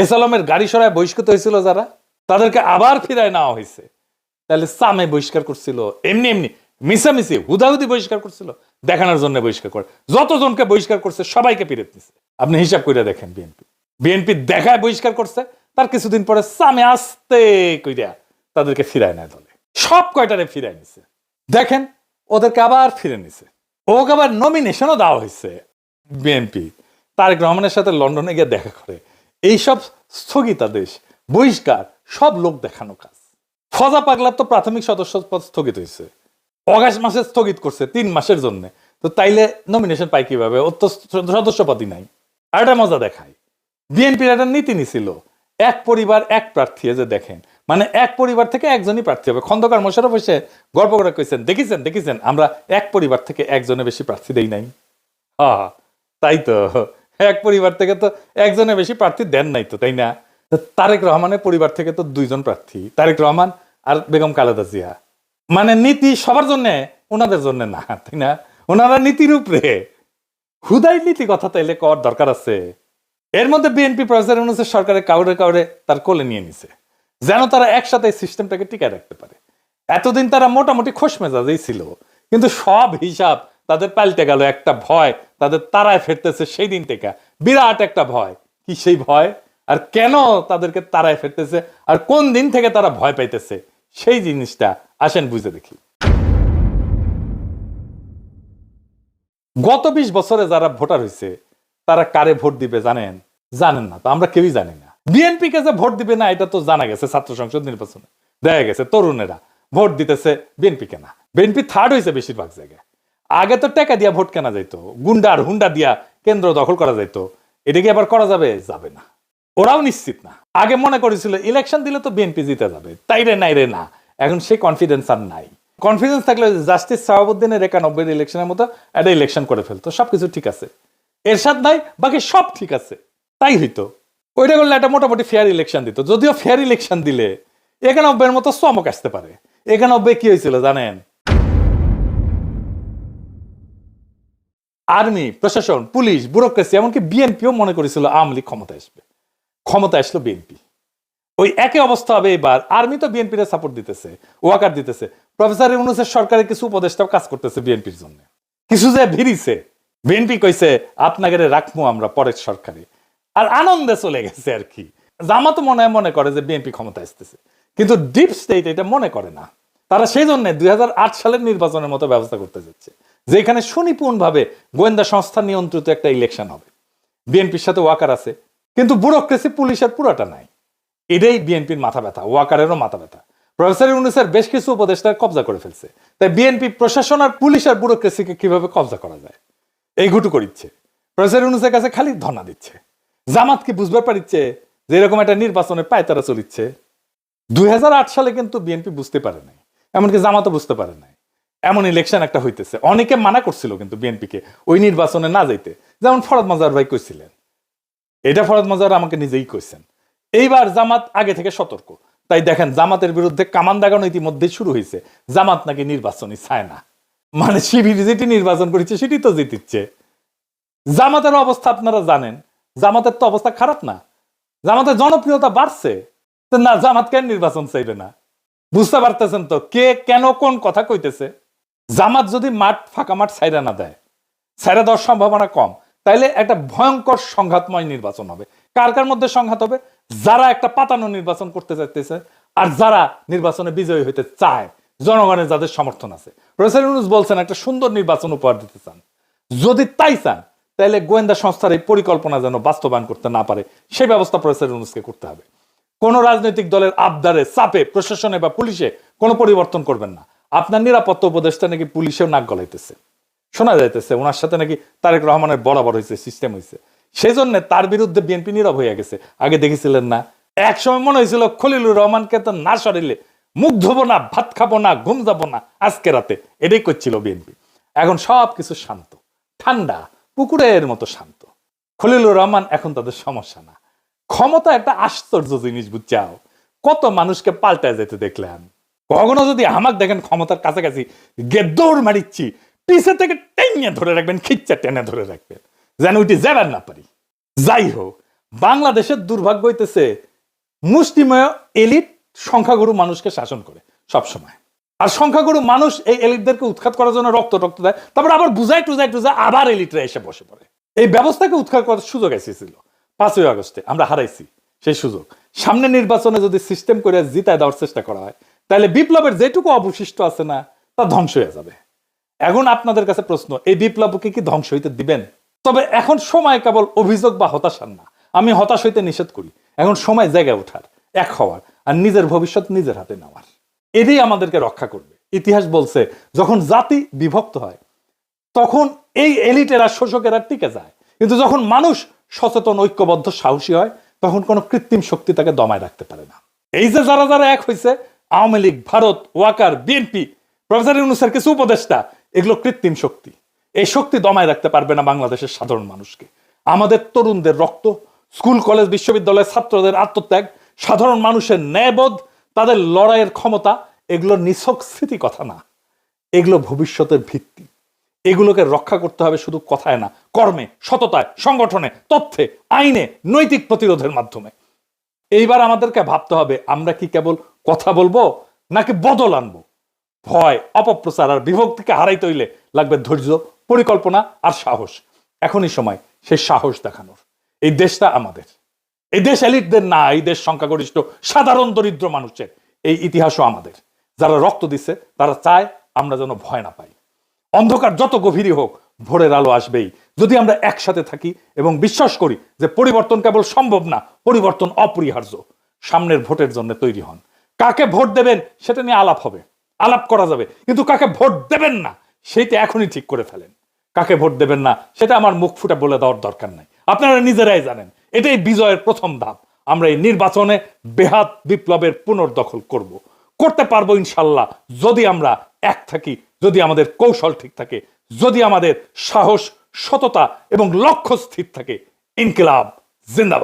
এসালামের গাড়ি সরায় বহিষ্কৃত হয়েছিল যারা, তাদেরকে আবার ফিরায় নেওয়া হয়েছে। তাহলে সামে বহিষ্কার করছিল, এমনি এমনি, মিশামিশি, হুদাহুদি বহিষ্কার করছিল, দেখানোর জন্য বহিষ্কার করে। যতজনকে বহিষ্কার করছে, সবাইকে ফিরে দিচ্ছে আপনি হিসাব করে দেখেন বিএনপি। বিএনপি দেখায় বহিষ্কার করছে, তার কিছুদিন পরে সামে আসতে কইরা তাদেরকে ফিরায় নেয় দলে। সব কয়টারে ফিরায় নিছে। দেখেন, ওদেরকে আবার ফিরে নিছে। ওকে আবার নমিনেশনও দেওয়া হয়েছে বিএনপি। তারেক রহমানের সাথে লন্ডনে গিয়ে দেখা করে এইসব স্থগিতাদেশ, বহিষ্কার, সব লোক দেখানো কাজ। ফজা পাগলার তো প্রাথমিক সদস্য পদ স্থগিত হয়েছে। অগাস্ট মাসে স্থগিত করছে তিন মাসের জন্য। তো তাইলে নমিনেশন পাই কীভাবে? ওর তো সদস্যপদই নাই। আর একটা মজা দেখায় বিএনপির একটা নীতি নিছিল, এক পরিবার, এক প্রার্থী যে দেখেন। মানে এক পরিবার থেকে একজনই প্রার্থী হবে। খন্দকার মোশারফ এসে গল্প করে কইছেন, দেখেছেন দেখেছেন, আমরা এক পরিবার থেকে একজনের বেশি প্রার্থী দেই নাই। আহ, তাই তো। এক পরিবার থেকে তো একজনের বেশি প্রার্থী দেন নাই তো, তাই না? তারেক রহমানের পরিবার থেকে তো দুইজন প্রার্থী, তারেক রহমান আর বেগম খালেদা জিয়া। মানে নীতি সবার জন্য ওনাদের জন্য না, তাই না? ওনারা নীতির উপরে। হুদাই নীতি কথা তাইলে কর দরকার আছে। এর মধ্যে বিএনপি প্রফেসর অনুসারে সরকারের কাউরে কাউরে তার কোলে নিয়ে নিছে। যেন তারা একসাথে এই সিস্টেমটাকে টিকায় রাখতে পারে। এতদিন তারা মোটামুটি খোশ মেজাজেই ছিল। কিন্তু সব হিসাব তাদের পাল্টে গেল, একটা ভয় তাদের তারায় ফেরতেছে সেই দিন থেকে। বিরাট একটা ভয়। কি সেই ভয়? আর কেন তাদেরকে তারায় ফেরতেছে? আর কোন দিন থেকে তারা ভয় পাইতেছে? সেই জিনিসটা আসেন বুঝে দেখি। গত বিশ বছরে যারা ভোটার হয়েছে তারা কারে ভোট দিবে জানেন? জানেন না তো, আমরা কেউই জানি না। বিএনপি কে যে ভোট দিবে না, এটা তো জানা গেছে ছাত্র সংসদ নির্বাচনে। দেখা গেছে, তরুণেরা ভোট দিতেছে বিএনপি কে না। বিএনপি থার্ড হয়েছে বেশিরভাগ জায়গায়। আগে তো টাকা দিয়া ভোট কেনা যাইতো। গুন্ডার হুন্ডা দিয়া কেন্দ্র দখল করা যাইতো। এটা কি আবার করা যাবে? যাবে না। ওরাও নিশ্চিত না। আগে মনে করেছিল, ইলেকশন দিলে তো বিএনপি জিতে যাবে। তাই রে, নাই রে, না। এখন সেই কনফিডেন্স আর নাই। কনফিডেন্স থাকলে জাস্টিস সাহাবুদ্দিনের একানব্বই ইলেকশনের মতো একটা ইলেকশন করে ফেলতো। সবকিছু ঠিক আছে। এরশাদ নাই বাকি সব ঠিক আছে। তাই হইতো। ওইটা করলে একটা মোটামুটি ফেয়ার ইলেকশন দিত। যদিও ফেয়ার ইলেকশন দিলে একানব্বইয়ের মতো চমক আসতে পারে। একানব্বই কি হয়েছিল জানেন? আর্মি, প্রশাসন, পুলিশ, ব্যুরোক্রেসি, এমনকি বিএনপিও মনে করেছিল আওয়ামী লীগ ক্ষমতা আসবে। ক্ষমতা আসলো বিএনপি। ওই একই অবস্থা হবে এবার। আর্মি তো বিএনপির সাপোর্ট দিতেছে, ওয়াকার দিতেছে। প্রফেসর ইউনুসের সরকারের কিছু উপদেষ্টাও কাজ করতেছে বিএনপির জন্য। কিছু যে ভিড়িছে। বিএনপি কইছে আপনাকে রাখব আমরা পরের সরকারে। আর আনন্দে চলে গেছে আর কি। জামাতো মনে হয় মনে করে যে বিএনপি ক্ষমতা আসতেছে। কিন্তু ডিপ স্টেট এটা মনে করে না। তারা সেই জন্য দুই হাজার আট সালের নির্বাচনের মতো ব্যবস্থা করতে যাচ্ছে। যেখানে সুনিপুণ ভাবে গোয়েন্দা সংস্থা নিয়ন্ত্রিত একটা ইলেকশন হবে। বিএনপির সাথে ওয়াকার আছে, কিন্তু ব্যুরোক্রেসি পুলিশের পুরোটা নাই। এটাই বিএনপির মাথা ব্যথা, ওয়াকারেরও মাথা ব্যথা। প্রফেসর ইউনুসের বেশ কিছু উপদেষ্টার কবজা করে ফেলছে। তাই বিএনপি প্রশাসন আর পুলিশ আর ব্যুরোক্রেসিকে কীভাবে কবজা করা যায়? এই ঘুটু করিচ্ছে প্রফেসর ইউনুসের কাছে খালি ধর্ণা দিচ্ছে। জামাত কি বুঝবার পারিচ্ছে যে এরকম একটা নির্বাচনে পায় তারা চলিচ্ছে। দুই হাজার আট সালে কিন্তু বিএনপি বুঝতে পারে নাই। এমনকি জামাতও বুঝতে পারে নাই। এমন ইলেকশন একটা হইতেছে। অনেকে মানা করছিল কিন্তু বিএনপিকে ওই নির্বাচনে না যাইতে। যেমন ফরদ মাজার ভাই কইছিলেন। এটা ফরদ মাজার আমাকে নিজেই কইছেন। এইবার জামাত আগে থেকে সতর্ক। তাই দেখেন, জামাতের বিরুদ্ধে কামান দাগানো ইতিমধ্যে শুরু হয়েছে জামাত নাকি নির্বাচনই চায় না। মানে শিবির যেটি নির্বাচন করেছে, সেটি তো জিতিচ্ছে। জামাতের অবস্থা আপনারা জানেন। জামাতের তো অবস্থা খারাপ না। জামাতের জনপ্রিয়তা বাড়ছে। না, জামাত কেন নির্বাচন চাইবে না? বুঝতে পারতেছেন তো কে কেন কোন কথা কইতেছে? জামাত যদি মাঠ, ফাঁকা মাঠ সাইরা না দেয় সাইরা দেওয়ার সম্ভাবনা কম, তাইলে একটা ভয়ঙ্কর সংঘাতময় নির্বাচন হবে। কার কার মধ্যে সংঘাত হবে? যারা একটা পাতানো নির্বাচন করতে চাইতেছে আর যারা নির্বাচনে বিজয়ী হইতে চায়, জনগণের যাদের সমর্থন আছে। প্রফেসর ইউনুস বলছেন, একটা সুন্দর নির্বাচন উপহার দিতে চান। যদি তাই চান তাহলে গোয়েন্দা সংস্থার এই পরিকল্পনা যেন বাস্তবায়ন করতে না পারে, সেই ব্যবস্থা প্রফেসর ইউনুসকে করতে হবে। কোন রাজনৈতিক দলের আবদারে, চাপে, প্রশাসনে বা পুলিশে কোনো পরিবর্তন করবেন না। আপনার নিরাপত্তা উপদেষ্টা নাকি পুলিশেও নাক গলাইতেছে। শোনা যাইতেছে, ওনার সাথে নাকি তারেক রহমানের বরাবর হয়েছে সিস্টেম হয়েছে সেই জন্য তার বিরুদ্ধে বিএনপি নীরব হয়ে গেছে। আগে দেখেছিলেন না। এক সময় মনে হয়েছিল, খলিলুর রহমানকে তো না সরিলে, মুখ ধোবো না, ভাত খাব না, ঘুম যাব না, আজকে রাতে। এটাই করছিল বিএনপি। এখন সব কিছু শান্ত। ঠান্ডা, পুকুরের মতো শান্ত। খলিলুর রহমান এখন তাদের সমস্যা না। ক্ষমতা একটা আশ্চর্য জিনিস, বুঝছাও। কত মানুষকে পাল্টায় যেতে দেখলাম। কখনো যদি আমাকে দেখেন ক্ষমতার কাছাকাছি গেদৌড় মারিচ্ছি, পিছে থেকে টেনে ধরে রাখবেন, খিচ্চা টেনে ধরে রাখবেন। যেন ওইটি যাবার না পারি। যাই হোক, বাংলাদেশের দুর্ভাগ্য হইতেছে, মুষ্টিময় এলিট সংখ্যাগুরু মানুষকে শাসন করে, সব সময়। আর সংখ্যাগুরু মানুষ এই এলিটদেরকে উৎখাত করার জন্য রক্ত টক্ত দেয়, তারপর আবার বুঝাই টুজাই টুজাই আবার এলিটরা এসে বসে পড়ে। এই ব্যবস্থাকে উৎখাত করার সুযোগ এসেছিল পাঁচই আগস্টে আমরা হারাইছি, সেই সুযোগ। সামনে নির্বাচনে যদি সিস্টেম করে জিতায় দেওয়ার চেষ্টা করা হয় তাহলে বিপ্লবের যেটুকু অবশিষ্ট আছে না, তা ধ্বংস হয়ে যাবে। এখন আপনাদের কাছে প্রশ্ন, এই বিপ্লবকে কি ধ্বংস হইতে দিবেন? তবে এখন সময় কেবল অভিযোগ বা হতাশার না। আমি হতাশ হইতে নিষেধ করি। এখন সময় জায়গায় ওঠার, এক হওয়ার, আর নিজের ভবিষ্যৎ নিজের হাতে নেওয়ার। এটাই আমাদেরকে রক্ষা করবে। ইতিহাস বলছে, যখন জাতি বিভক্ত হয়, তখন এই এলিটেরা, শোষকেরা টিকে যায়। কিন্তু যখন মানুষ সচেতন, ঐক্যবদ্ধ, সাহসী হয়, তখন কোনো কৃত্রিম শক্তি তাকে দমায় রাখতে পারে না। এই যে যারা যারা এক হয়েছে Awami League, Bharat, Waker, BNP, professor ইউনুসের কিছু উপদেষ্টা, এগুলো কৃত্রিম শক্তি। এই শক্তি দমায় রাখতে পারবে না বাংলাদেশের সাধারণ মানুষকে। আমাদের তরুণদের রক্ত, স্কুল, কলেজ, বিশ্ববিদ্যালয়ের ছাত্রদের আত্মত্যাগ, সাধারণ মানুষের ন্যায়বোধ, তাদের লড়াইয়ের ক্ষমতা, এগুলো নিছক স্মৃতি কথা না। এগুলো ভবিষ্যতের ভিত্তি। এগুলোকে রক্ষা করতে হবে শুধু কথায় না, কর্মে, সততায়, সংগঠনে, তথ্যে, আইনে, নৈতিক প্রতিরোধের মাধ্যমে। এইবার আমাদেরকে ভাবতে হবে, আমরা কি কেবল কথা বলব নাকি বদল আনব? ভয়, অপপ্রচার আর বিভক্তিকে হারাইতে হইলে লাগবে ধৈর্য, পরিকল্পনা আর সাহস। এখনই সময় সেই সাহস দেখানোর। এই দেশটা আমাদের। এই দেশ এলিটদের না, এই দেশ সংখ্যাগরিষ্ঠ, সাধারণ দরিদ্র মানুষের। এই ইতিহাসও আমাদের। যারা রক্ত দিচ্ছে তারা চায় আমরা যেন ভয় না পাই। অন্ধকার যত গভীরই হোক ভোরের আলো আসবেই। যদি আমরা একসাথে থাকি এবং বিশ্বাস করি যে পরিবর্তন কেবল সম্ভব না, পরিবর্তন অপরিহার্য। সামনের ভোটের জন্য তৈরি হন। কাকে ভোট দেবেন সেটা নিয়ে আলাপ হবে। আলাপ করা যাবে। কিন্তু কাকে ভোট দেবেন না, সেইটা এখনই ঠিক করে ফেলেন। কাকে ভোট দেবেন না, সেটা আমার মুখ ফুটে বলে দেওয়ার দরকার নাই। আপনারা নিজেরাই জানেন, এটাই বিজয়ের প্রথম ধাপ। আমরা এই নির্বাচনে বেহাত বিপ্লবের পুনর্দখল করব। করতে পারব ইনশাল্লাহ যদি আমরা এক থাকি, যদি আমাদের কৌশল ঠিক থাকে যদি আমাদের সাহস সততা এবং লক্ষ্য স্থির থাকে ইনকিলাব জিন্দাবাদ।